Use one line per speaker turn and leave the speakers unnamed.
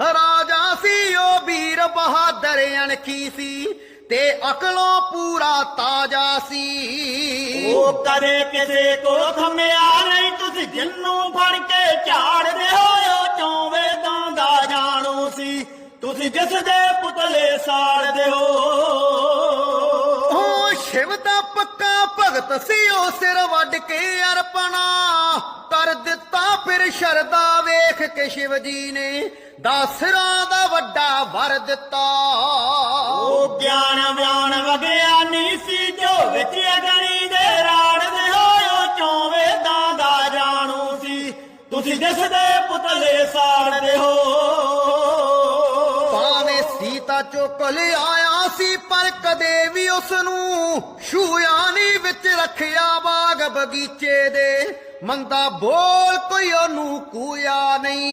ਰਾਜਾ ਸੀ ਉਹ ਵੀਰ ਬਹਾਦਰ ਅਣਖੀ ਸੀ ਤੇ ਅਕਲੋਂ ਪੂਰਾ ਤਾਜਾ ਸੀ।
ਉਹ ਕਦੇ ਕਿਸੇ ਕੋ ਥੰਮਿਆ ਨਹੀਂ ਤੁਸੀਂ ਜਿੰਨੂੰ ਫੜ ਕੇ ਝਾੜਦੇ ਹੋ ਚੌਵੇਂ ਦਾ ਜਾਣੂ ਸੀ। ਤੁਸੀਂ ਜਿਸ ਦੇ ਪੁਤਲੇ ਸਾੜਦੇ ਹੋ।
ਉਹ ਸ਼ਿਵ ਦਾ ਪੱਕਾ ਭਗਤ ਸੀ ਉਹ ਸਿਰ ਵੱਢ ਕੇ ਅਰਪਣਾ ਦਿੱਤਾ ਫਿਰ ਸ਼ਰਦਾ ਵੇਖ ਕੇ ਸ਼ਿਵ ਜੀ ਨੇ ਦਾਸਰਾਂ ਦਾ ਵੱਡਾ ਵਰ ਦਿੱਤਾ।
ਉਹ ਗਿਆਨ ਬਿਆਨ ਵਿਗਿਆਨੀ ਸੀ ਜੋ ਵਿੱਚ ਅਗਣੀ ਦੇ ਰਾੜਦੇ ਹੋ ਚੌਵੇਂ ਦਾ ਜਾਣੂ ਸੀ। ਤੁਸੀਂ ਜਿਸ ਦੇ ਪੁਤਲੇ ਸਾੜਦੇ ਹੋ।
ਭਾਵੇਂ ਸੀਤਾ ਚੁੱਕ ਲਿਆਇਆ ਸੀ ਪਰ ਕਦੇ ਵੀ ਉਸ ਨੂੰ ਛੂਇਆ ਨਹੀਂ ਵਿੱਚ ਰੱਖਿਆ ਬਾਗ ਬਗੀਚੇ ਦੇ। ਮੰਦਾ ਬੋਲ ਕੋਈ ਉਹਨੂੰ ਕੂਇਆ ਨਹੀਂ।